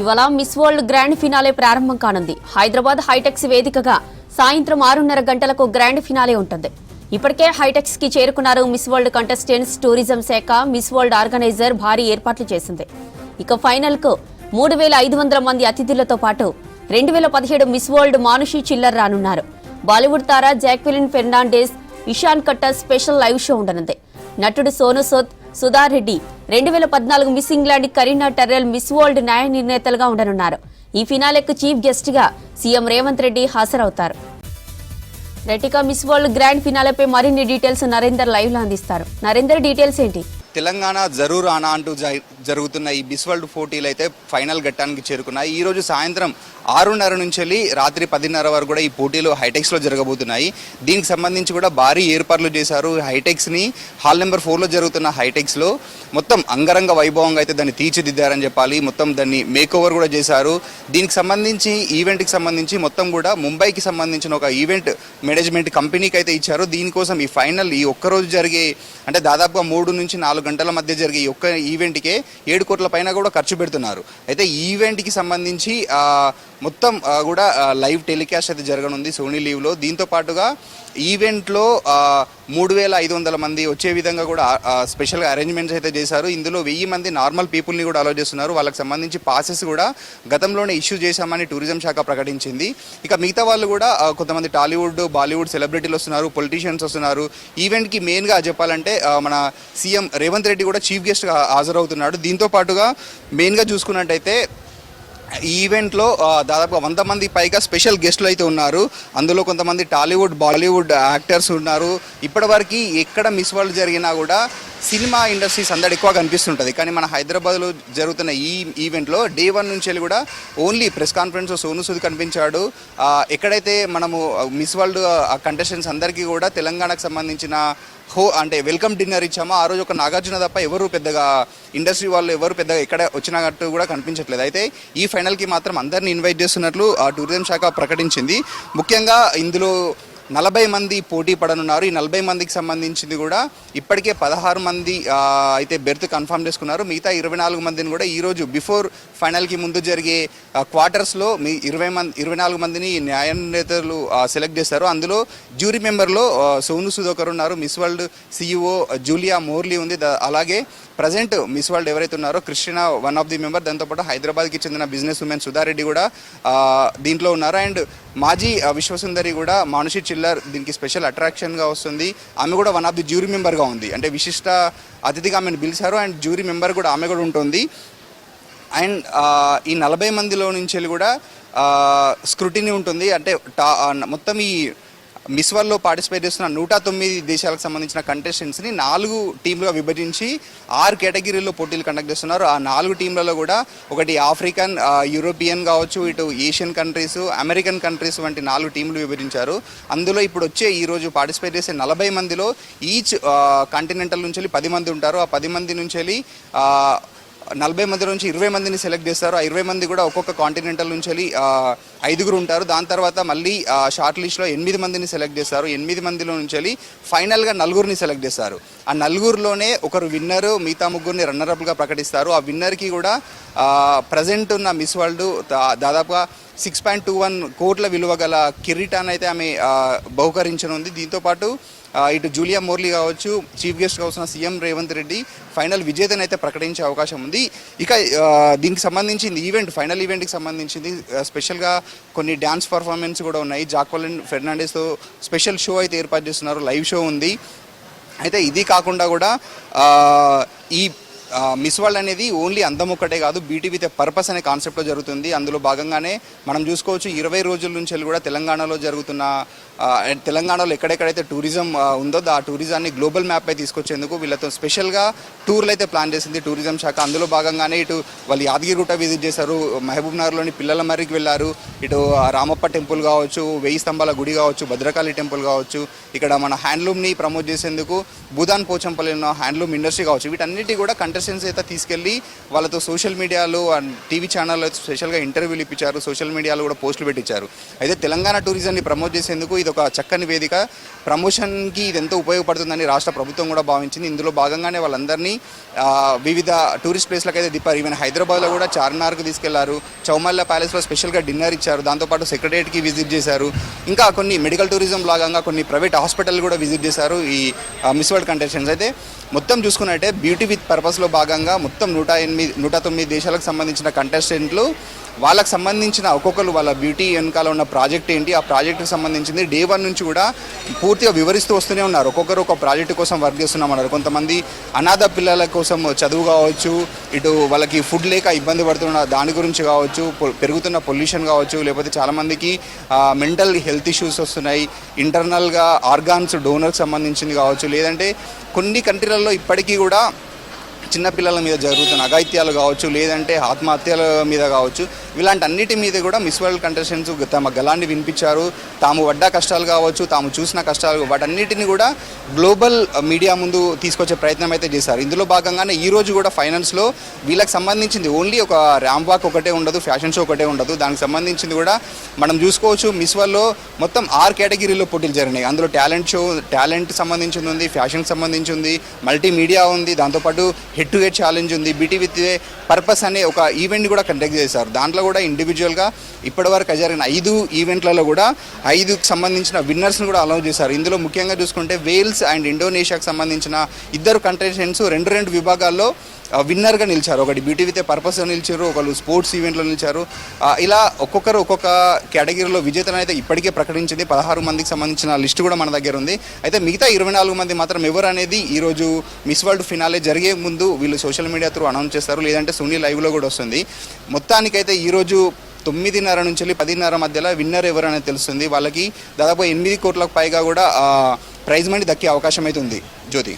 ఇవాళ miss world grand finale ప్రారంభం కానుంది. హైదరాబాద్ హైటెక్స్ వేదికగా సాయంత్రం ఆరున్నర గంటలకు గ్రాండ్ ఫినాలే ఉంటుంది. ఇప్పటికే హైటెక్స్కి చేరుకున్నారు మిస్ వరల్డ్ కంటెస్టెంట్స్ టూరిజం శాఖ మిస్ వరల్డ్ ఆర్గనైజర్ భారీ ఏర్పాట్లు చేసింది. ఇక ఫైనల్కు మూడు వేల ఐదు వందల మంది అతిథులతో పాటు రెండు వేల పదిహేడు మిస్ వరల్డ్ మానుషి చిల్లర్ రానున్నారు. బాలీవుడ్ తార Jacqueline Fernandez Ishaan Khattar special live show ఉండనుంది. నటుడు సోను సుధా సుధారెడ్డి రెండు వేల పద్నాలుగు Miss England Karina Tyrrell Miss World న్యాయ నిర్ణేతలుగా ఉండనున్నారు. ఈ ఫినాలెకు చీఫ్ గెస్ట్గా సీఎం రేవంత్ రెడ్డి హాజరవుతారు. రెటికా మిస్ వరల్డ్ గ్రాండ్ ఫినాలేపై మరిన్ని డీటెయిల్స్ నరేందర్ లైవ్లో అందిస్తారు. నరేందర్ డీటెయిల్స్ ఏంటి? తెలంగాణ జరూర్ అనా అంటూ జరుగుతున్న ఈ బిస్ వరల్డ్ పోటీలు అయితే ఫైనల్ ఘట్టానికి చేరుకున్నాయి. ఈ రోజు సాయంత్రం ఆరున్నర నుంచి వెళ్ళి రాత్రి పదిన్నర వరకు కూడా ఈ పోటీలు హైటెక్స్లో జరగబోతున్నాయి. దీనికి సంబంధించి కూడా భారీ ఏర్పాట్లు చేశారు హైటెక్స్ని హాల్ నెంబర్ ఫోర్లో జరుగుతున్న హైటెక్స్లో మొత్తం అంగరంగ వైభవంగా అయితే దాన్ని తీర్చిదిద్దారని చెప్పాలి. మొత్తం దాన్ని మేక్ ఓవర్ కూడా చేశారు. దీనికి సంబంధించి ఈవెంట్కి సంబంధించి మొత్తం కూడా ముంబైకి సంబంధించిన ఒక ఈవెంట్ మేనేజ్మెంట్ కంపెనీకి అయితే ఇచ్చారు. దీనికోసం ఈ ఫైనల్ ఈ ఒక్క రోజు జరిగే అంటే దాదాపుగా మూడు నుంచి నాలుగు గంటల మధ్య జరిగే ఈ ఒక్క ఈవెంట్కే ఏడు కోట్ల పైన కూడా ఖర్చు పెడుతున్నారు. అయితే ఈవెంట్కి సంబంధించి మొత్తం కూడా లైవ్ టెలికాస్ట్ అయితే జరగనుంది సోనీ లీవ్లో. దీంతో పాటుగా ఈవెంట్లో మూడు వేల ఐదు వందల మంది వచ్చే విధంగా కూడా స్పెషల్గా అరేంజ్మెంట్స్ అయితే చేశారు. ఇందులో వెయ్యి మంది నార్మల్ పీపుల్ని కూడా అలో చేస్తున్నారు. వాళ్ళకి సంబంధించి పాసెస్ కూడా గతంలోనే ఇష్యూ చేశామని టూరిజం శాఖ ప్రకటించింది. ఇక మిగతా వాళ్ళు కూడా కొంతమంది టాలీవుడ్ బాలీవుడ్ సెలబ్రిటీలు వస్తున్నారు పొలిటీషియన్స్ వస్తున్నారు. ఈవెంట్కి మెయిన్గా చెప్పాలంటే మన సీఎం రేవంత్ రెడ్డి కూడా చీఫ్ గెస్ట్గా హాజరవుతున్నాడు. దీంతో పాటుగా మెయిన్గా చూసుకున్నట్టయితే ఈ ఈవెంట్లో దాదాపుగా దాదాపు వంద మంది పైగా స్పెషల్ గెస్టులు అయితే ఉన్నారు. అందులో కొంతమంది టాలీవుడ్ బాలీవుడ్ యాక్టర్స్ ఉన్నారు. ఇప్పటివరకు ఎక్కడ మిస్ వరల్డ్ జరిగినా కూడా సినిమా ఇండస్ట్రీస్ అందరు ఎక్కువ కనిపిస్తుంటుంది. కానీ మన హైదరాబాద్లో జరుగుతున్న ఈ ఈవెంట్లో డే వన్ నుంచి వెళ్ళి కూడా only press conference Sonu Sood కనిపించాడు. ఎక్కడైతే మనము మిస్ వరల్డ్ కంటెస్టెంట్స్ అందరికీ కూడా తెలంగాణకు సంబంధించిన హో అంటే వెల్కమ్ డిన్నర్ ఇచ్చామో ఆ రోజు ఒక నాగార్జున తప్ప ఎవరు పెద్దగా ఇండస్ట్రీ వాళ్ళు ఎవరు పెద్దగా ఎక్కడ వచ్చినట్టు కూడా కనిపించట్లేదు. అయితే ఈ ఫైనల్కి మాత్రం అందరిని ఇన్వైట్ చేస్తున్నట్లు టూరిజం శాఖ ప్రకటించింది. ముఖ్యంగా ఇందులో నలభై మంది పోటీ పడనున్నారు. ఈ నలభై మందికి సంబంధించింది కూడా ఇప్పటికే పదహారు మంది అయితే బెర్త్ కన్ఫర్మ్ చేసుకున్నారు. మిగతా ఇరవై నాలుగు మందిని కూడా ఈరోజు బిఫోర్ ఫైనల్కి ముందు జరిగే క్వార్టర్స్లో మీ ఇరవై మంది ఇరవై నాలుగు మందిని న్యాయ నేతలు సెలెక్ట్ చేశారు అందులో జ్యూరీ మెంబర్లో సోను సుధోకర్ ఉన్నారు. Miss World CEO Julia Morley ఉంది. అలాగే ప్రజెంట్ మిస్ వరల్డ్ ఎవరైతే ఉన్నారో Kristina one of the member దాంతోపాటు హైదరాబాద్కి చెందిన బిజినెస్ ఉమెన్ సుధారెడ్డి కూడా దీంట్లో ఉన్నారు. అండ్ మాజీ విశ్వసుందరి కూడా మానుషి చిల్లర్ దీనికి స్పెషల్ అట్రాక్షన్గా వస్తుంది. ఆమె కూడా వన్ ఆఫ్ ది జ్యూరీ మెంబర్గా ఉంది. అంటే విశిష్ట అతిథిగా ఆమెను పిలిచారు. అండ్ జ్యూరీ మెంబర్ కూడా ఆమె కూడా ఉంటుంది. అండ్ ఈ నలభై మందిలో నుంచి వెళ్ళి కూడా స్క్రూటినీ ఉంటుంది. అంటే టా మొత్తం ఈ మిస్ వరల్డ్లో పార్టిసిపేట్ చేస్తున్న నూట తొమ్మిది దేశాలకు సంబంధించిన కంటెస్టెంట్స్ని నాలుగు టీంలుగా విభజించి ఆరు కేటగిరీల్లో పోటీలు కండక్ట్ చేస్తున్నారు. ఆ నాలుగు టీంలలో కూడా ఒకటి ఆఫ్రికన్ యూరోపియన్ కావచ్చు ఇటు ఏషియన్ కంట్రీస్ అమెరికన్ కంట్రీస్ వంటి నాలుగు టీంలు విభజించారు. అందులో ఇప్పుడు వచ్చే ఈ రోజు పార్టిసిపేట్ చేసే నలభై మందిలో ఈచ్ కాంటినెంటల్ నుంచి వెళ్ళి పది మంది ఉంటారు. ఆ పది మంది నుంచి వెళ్ళి నలభై మంది నుంచి ఇరవై మందిని సెలెక్ట్ చేస్తారు. ఆ ఇరవై మంది కూడా ఒక్కొక్క కాంటినెంటల్ నుంచి వెళ్ళి ఐదుగురు ఉంటారు. దాని తర్వాత మళ్ళీ షార్ట్ లిస్ట్లో ఎనిమిది మందిని సెలెక్ట్ చేస్తారు. ఎనిమిది మందిలో నుంచి వెళ్ళి ఫైనల్గా నలుగురిని సెలెక్ట్ చేస్తారు. ఆ నలుగురిలోనే ఒకరు విన్నరు మిగతా ముగ్గురిని రన్నరప్గా ప్రకటిస్తారు. ఆ విన్నర్కి కూడా ప్రజెంట్ ఉన్న మిస్ వరల్డ్ దాదాపుగా సిక్స్ పాయింట్ టూ వన్ కోట్ల విలువ గల కిరీటాన్ని అయితే ఆమె బహుకరించనుంది. దీంతోపాటు ఇటు జూలియా మోర్లీ కావచ్చు చీఫ్ గెస్ట్ కావాల్సిన సీఎం రేవంత్ రెడ్డి ఫైనల్ విజేతని అయితే ప్రకటించే అవకాశం ఉంది. ఇక దీనికి సంబంధించింది ఈవెంట్ ఫైనల్ ఈవెంట్కి సంబంధించింది స్పెషల్గా కొన్ని డ్యాన్స్ పర్ఫార్మెన్స్ కూడా ఉన్నాయి. జాక్వలిన్ ఫెర్నాండెస్తో స్పెషల్ షో అయితే ఏర్పాటు చేస్తున్నారు. లైవ్ షో ఉంది. అయితే ఇది కాకుండా కూడా ఈ మిస్ వరల్డ్ అనేది ఓన్లీ అందం ఒక్కటే కాదు బీటీ విత్ పర్పస్ అనే కాన్సెప్ట్లో జరుగుతుంది. అందులో భాగంగానే మనం చూసుకోవచ్చు ఇరవై రోజుల నుంచి వెళ్ళి కూడా తెలంగాణలో జరుగుతున్న తెలంగాణలో ఎక్కడెక్కడైతే టూరిజం ఉందో ఆ టూరిజాన్ని గ్లోబల్ మ్యాప్ పై తీసుకొచ్చేందుకు వీళ్ళతో స్పెషల్గా టూర్లు అయితే ప్లాన్ చేసింది టూరిజం శాఖ. అందులో భాగంగానే ఇటు వాళ్ళు యాదగిరిగుట్ట విజిట్ చేశారు మహబూబ్ నగర్లోని పిల్లల మర్రికి వెళ్ళారు. ఇటు రామప్ప టెంపుల్ కావచ్చు వెయ్యి స్తంభాల గుడి కావచ్చు భద్రకాళి టెంపుల్ కావచ్చు. ఇక్కడ మన హ్యాండ్లూమ్ని ప్రమోట్ చేసేందుకు భూదాన్ పోచంపల్లి హ్యాండ్లూమ్ ఇండస్ట్రీ కావచ్చు. వీటన్నిటి కూడా కంటెస్ట్ కంటెస్టెంట్స్ అయితే తీసుకెళ్ళి వాళ్ళతో సోషల్ మీడియాలో అండ్ టీవీ ఛానల్లో స్పెషల్గా ఇంటర్వ్యూలు ఇప్పించారు. సోషల్ మీడియాలో కూడా పోస్టులు పెట్టించారు. అయితే తెలంగాణ టూరిజంని ప్రమోట్ చేసేందుకు ఇది ఒక చక్కని వేదిక. ప్రమోషన్కి ఇది ఎంతో ఉపయోగపడుతుందని రాష్ట్ర ప్రభుత్వం కూడా భావించింది. ఇందులో భాగంగానే వాళ్ళందరినీ వివిధ టూరిస్ట్ ప్లేస్లకు అయితే దిప్పారు ఈవెన్ హైదరాబాద్లో కూడా చార్మినార్కు తీసుకెళ్ళారు. చౌమల్ల ప్యాలెస్లో స్పెషల్గా డిన్నర్ ఇచ్చారు. దాంతోపాటు సెక్రటరియట్కి విజిట్ చేశారు. ఇంకా కొన్ని మెడికల్ టూరిజం భాగంగా కొన్ని ప్రైవేట్ హాస్పిటల్ కూడా విజిట్ చేశారు ఈ మిస్ వరల్డ్ కంటెస్టెంట్స్. అయితే మొత్తం చూసుకున్నట్టే బ్యూటీ విత్ పర్పస్లో భాగంగా మొత్తం నూట ఎనిమిది నూట తొమ్మిది దేశాలకు సంబంధించిన కంటెస్టెంట్లు వాళ్ళకి సంబంధించిన ఒక్కొక్కరు వాళ్ళ బ్యూటీ వెనకాల ఉన్న ప్రాజెక్ట్ ఏంటి ఆ ప్రాజెక్టుకి సంబంధించింది డే వన్ నుంచి కూడా పూర్తిగా వివరిస్తూ వస్తూనే ఉన్నారు. ఒక్కొక్కరు ఒక ప్రాజెక్ట్ కోసం వర్క్ చేస్తున్నామన్నారు కొంతమంది అనాథ పిల్లల కోసం చదువు కావచ్చు ఇటు వాళ్ళకి ఫుడ్ లేక ఇబ్బంది పడుతున్న దాని గురించి కావచ్చు పొ- పెరుగుతున్న పొల్యూషన్ కావచ్చు లేకపోతే చాలామందికి మెంటల్ హెల్త్ ఇష్యూస్ వస్తున్నాయి ఇంటర్నల్గా ఆర్గాన్స్ డోనర్కి సంబంధించింది కావచ్చు లేదంటే కొన్ని కంట్రీలలో ఇప్పటికీ కూడా చిన్నపిల్లల మీద జరుగుతున్న అఘాయిత్యాలు కావచ్చు లేదంటే ఆత్మహత్యల మీద కావచ్చు ఇలాంటి అన్నిటి మీద కూడా మిస్ వరల్డ్ కంటెస్టెంట్స్ తమ గలాన్ని వినిపించారు. తాము పడ్డ కష్టాలు కావచ్చు తాము చూసిన కష్టాలు వాటన్నిటిని కూడా గ్లోబల్ మీడియా ముందు తీసుకొచ్చే ప్రయత్నం అయితే చేశారు. ఇందులో భాగంగానే ఈ రోజు కూడా ఫైనల్స్లో వీళ్ళకి సంబంధించింది ఓన్లీ ఒక ర్యాంప్ వాక్ ఒకటే ఉండదు ఫ్యాషన్ షో ఒకటే ఉండదు. దానికి సంబంధించింది కూడా మనం చూసుకోవచ్చు మిస్ వరల్డ్లో మొత్తం ఆరు కేటగిరీలో పోటీలు జరిగినాయి. అందులో టాలెంట్ షో టాలెంట్ సంబంధించింది ఉంది ఫ్యాషన్కి సంబంధించి ఉంది మల్టీమీడియా ఉంది దాంతోపాటు హెడ్ టు హెడ్ ఛాలెంజ్ ఉంది బీటీ విత్ పర్పస్ అనే ఒక ఈవెంట్ కూడా కండక్ట్ చేశారు. దాంట్లో కూడా ఇండివిజువల్గా ఇప్పటివరకు జరిగిన ఐదు ఈవెంట్లలో కూడా ఐదుకు సంబంధించిన విన్నర్స్ని కూడా అలౌ చేశారు. ఇందులో ముఖ్యంగా చూసుకుంటే వేల్స్ అండ్ ఇండోనేషియాకు సంబంధించిన ఇద్దరు కంటెస్టెంట్స్ రెండు రెండు విభాగాల్లో విన్నర్గా నిలిచారు. ఒకటి బ్యూటీ విత్ పర్పస్గా నిలిచారు ఒకళ్ళు స్పోర్ట్స్ ఈవెంట్లో నిలిచారు. ఇలా ఒక్కొక్కరు ఒక్కొక్క కేటగిరీలో విజేతను అయితే ఇప్పటికే ప్రకటించింది. పదహారు మందికి సంబంధించిన లిస్ట్ కూడా మన దగ్గర ఉంది. అయితే మిగతా ఇరవై నాలుగు మంది మాత్రం ఎవరు అనేది ఈరోజు మిస్ వరల్డ్ ఫినాలే జరిగే ముందు వీళ్ళు సోషల్ మీడియా త్రూ అనౌన్స్ చేస్తారు. లేదంటే సునీ లైవ్లో కూడా వస్తుంది. మొత్తానికైతే ఈరోజు తొమ్మిదిన్నర నుంచి వెళ్ళి పదిన్నర మధ్యలో విన్నర్ ఎవరనేది తెలుస్తుంది. వాళ్ళకి దాదాపు ఎనిమిది కోట్లకు పైగా కూడా ప్రైజ్ మనీ దక్కే అవకాశం అయితే ఉంది జ్యోతి.